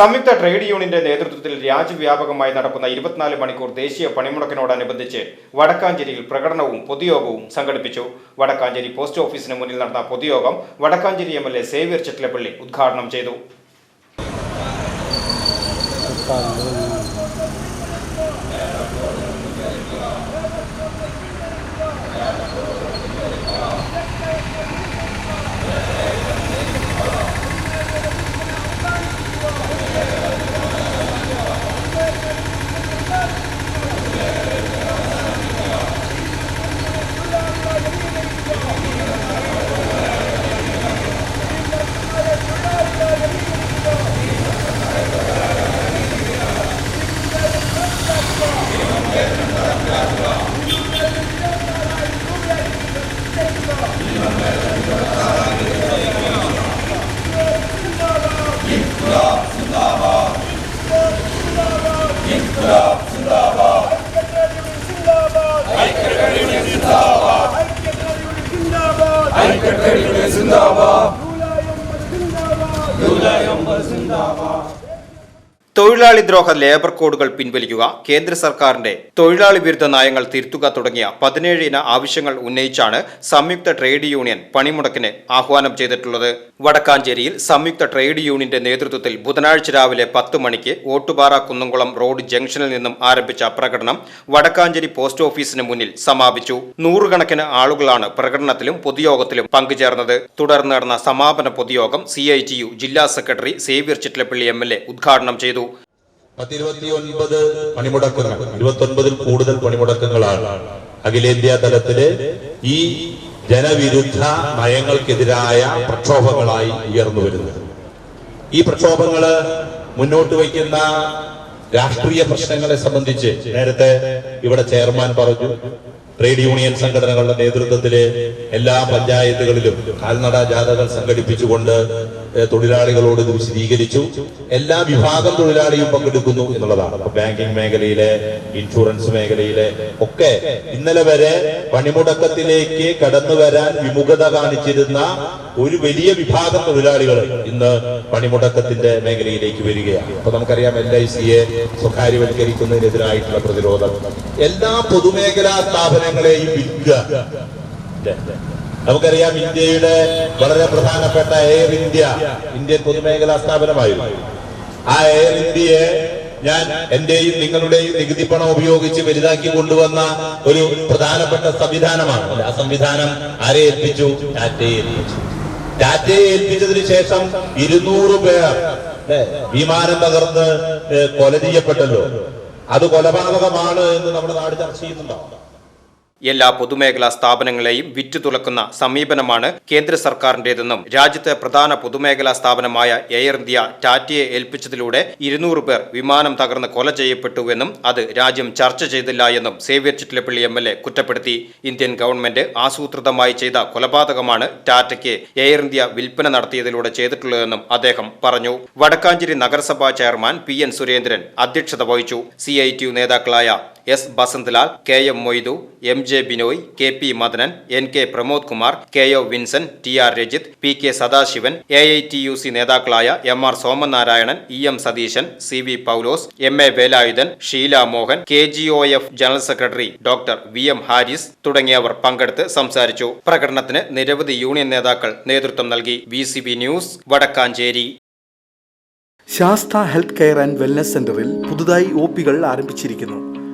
സംയുക്ത ട്രേഡ് യൂണിയന്റെ നേതൃത്വത്തിൽ രാജ്യവ്യാപകമായി നടക്കുന്ന ഇരുപത്തിനാല് മണിക്കൂർ ദേശീയ പണിമുടക്കിനോടനുബന്ധിച്ച് വടക്കാഞ്ചേരിയിൽ പ്രകടനവും പൊതുയോഗവും സംഘടിപ്പിച്ചു. വടക്കാഞ്ചേരി പോസ്റ്റ് ഓഫീസിന് മുന്നിൽ നടന്ന പൊതുയോഗം Vadakkancherry M L A Xavier Chittilappally ഉദ്ഘാടനം ചെയ്തു. സെക്രട്ടറിയുടെ സിന്ദാബാദ് ജൂലൈ ഒമ്പത് സിന്ദാബാദ് തൊഴിലാളി ദ്രോഹ ലേബർ കോഡുകൾ പിൻവലിക്കുക കേന്ദ്ര സർക്കാരിന്റെ തൊഴിലാളി വിരുദ്ധ നയങ്ങൾ തിരുത്തുക തുടങ്ങിയ പതിനേഴ് ഇന ആവശ്യങ്ങൾ ഉന്നയിച്ചാണ് സംയുക്ത ട്രേഡ് യൂണിയൻ പണിമുടക്കിന് ആഹ്വാനം ചെയ്തിട്ടുള്ളത്. വടക്കാഞ്ചേരിയിൽ സംയുക്ത ട്രേഡ് യൂണിയന്റെ നേതൃത്വത്തിൽ ബുധനാഴ്ച രാവിലെ പത്ത് മണിക്ക് ഓട്ടുപാറ കുന്നംകുളം റോഡ് ജംഗ്ഷനിൽ നിന്നും ആരംഭിച്ച പ്രകടനം വടക്കാഞ്ചേരി പോസ്റ്റ് ഓഫീസിന് മുന്നിൽ സമാപിച്ചു. നൂറുകണക്കിന് ആളുകളാണ് പ്രകടനത്തിലും പൊതുയോഗത്തിലും പങ്കുചേർന്നത്. തുടർന്ന് നടന്ന സമാപന പൊതുയോഗം സി ജില്ലാ സെക്രട്ടറി സേവ്യർ ചിറ്റലപ്പള്ളി എം ഉദ്ഘാടനം ചെയ്തു. പത്തിരുപത്തിയൊൻപത് പണിമുടക്കങ്ങൾ. ഇരുപത്തൊൻപതിൽ കൂടുതൽ പണിമുടക്കങ്ങളാണ്. അഖിലേന്ത്യാ തലത്തിൽ ഈ ജനവിരുദ്ധ നയങ്ങൾക്കെതിരായ പ്രക്ഷോഭങ്ങളായി ഉയർന്നു വരുന്നത്. ഈ പ്രക്ഷോഭങ്ങൾ മുന്നോട്ട് വയ്ക്കുന്ന രാഷ്ട്രീയ പ്രശ്നങ്ങളെ സംബന്ധിച്ച് നേരത്തെ ഇവിടെ ചെയർമാൻ പറഞ്ഞു. ട്രേഡ് യൂണിയൻ സംഘടനകളുടെ നേതൃത്വത്തിൽ എല്ലാ പഞ്ചായത്തുകളിലും കാൽനട ജാഥകൾ സംഘടിപ്പിച്ചുകൊണ്ട് തൊഴിലാളികളോട് ഇത് വിശദീകരിച്ചു. എല്ലാ വിഭാഗം തൊഴിലാളിയും പങ്കെടുക്കുന്നു എന്നുള്ളതാണ്. ബാങ്കിംഗ് മേഖലയിലെ ഇൻഷുറൻസ് മേഖലയിലെ ഒക്കെ ഇന്നലെ വരെ പണിമുടക്കത്തിലേക്ക് കടന്നു വരാൻ വിമുഖത കാണിച്ചിരുന്ന ഒരു വലിയ വിഭാഗം തൊഴിലാളികൾ ഇന്ന് പണിമുടക്കത്തിന്റെ മേഖലയിലേക്ക് വരികയാണ്. അപ്പൊ നമുക്കറിയാം എൽ ഐ സിയെ സ്വകാര്യവൽക്കരിക്കുന്നതിനെതിരായിട്ടുള്ള പ്രതിരോധം. എല്ലാ പൊതുമേഖലാ സ്ഥാപനങ്ങളെയും വിൽക്കുക? നമുക്കറിയാം ഇന്ത്യയുടെ വളരെ പ്രധാനപ്പെട്ട എയർ ഇന്ത്യ ഇന്ത്യൻ പൊതുമേഖലാ സ്ഥാപനമായിരുന്നു. ആ എയർ ഇന്ത്യയെ ഞാൻ എന്റെയും നിങ്ങളുടെയും നികുതി പണം ഉപയോഗിച്ച് വലുതാക്കി കൊണ്ടുവന്ന ഒരു പ്രധാനപ്പെട്ട സംവിധാനമാണ്. ആ സംവിധാനം ആരെ ഏൽപ്പിച്ചു? ടാറ്റയെ ഏൽപ്പിച്ചു. ടാറ്റയെ ഏൽപ്പിച്ചതിന് ശേഷം ഇരുന്നൂറ് പേർ വിമാനം തകർന്ന് കൊല ചെയ്യപ്പെട്ടല്ലോ. അത് കൊലപാതകമാണ് എന്ന് നമ്മുടെ നാട് ചർച്ച ചെയ്യുന്നുണ്ടോ? എല്ലാ പൊതുമേഖലാ സ്ഥാപനങ്ങളെയും വിറ്റു തുളക്കുന്ന സമീപനമാണ് കേന്ദ്ര സർക്കാരിന്റേതെന്നും രാജ്യത്തെ പ്രധാന പൊതുമേഖലാ സ്ഥാപനമായ എയർ ഇന്ത്യ ടാറ്റയെ ഏൽപ്പിച്ചതിലൂടെ ഇരുന്നൂറ് പേർ വിമാനം തകർന്ന് കൊല ചെയ്യപ്പെട്ടുവെന്നും അത് രാജ്യം ചർച്ച ചെയ്തില്ല എന്നും Xavier Chittilappally M L A കുറ്റപ്പെടുത്തി. ഇന്ത്യൻ ഗവൺമെന്റ് ആസൂത്രിതമായി ചെയ്ത കൊലപാതകമാണ് ടാറ്റയ്ക്ക് എയർ ഇന്ത്യ വിൽപ്പന നടത്തിയതിലൂടെ ചെയ്തിട്ടുള്ളതെന്നും അദ്ദേഹം പറഞ്ഞു. വടക്കാഞ്ചേരി നഗരസഭാ ചെയർമാൻ പി എൻ സുരേന്ദ്രൻ അധ്യക്ഷത വഹിച്ചു. സി നേതാക്കളായ S. Basanthlal K. M. Moidu M. J. Binoy K. P. Madanan N. K. Pramod Kumar K. O. Vinson T. R. Rajith P. K. Sadasivan A. I. T. U. C. നേതാക്കളായ M. R. Somanarayanan E. M. Satheesan C. V. Paulose M. A. Velayudhan Sheela Mohan K. G. O. F. General secretary doctor V. M. Haris തുടങ്ങിയവർ പങ്കെടുത്ത് സംസാരിച്ചു. പ്രകടനത്തിന് നിരവധി union നേതാക്കൾ നേതൃത്വം നൽകി. V. C. B. News Vadakkancherry. Sastha health care and wellness സെന്ററിൽ പുതുതായി ഒ പികൾ ആരംഭിച്ചിരിക്കുന്നു.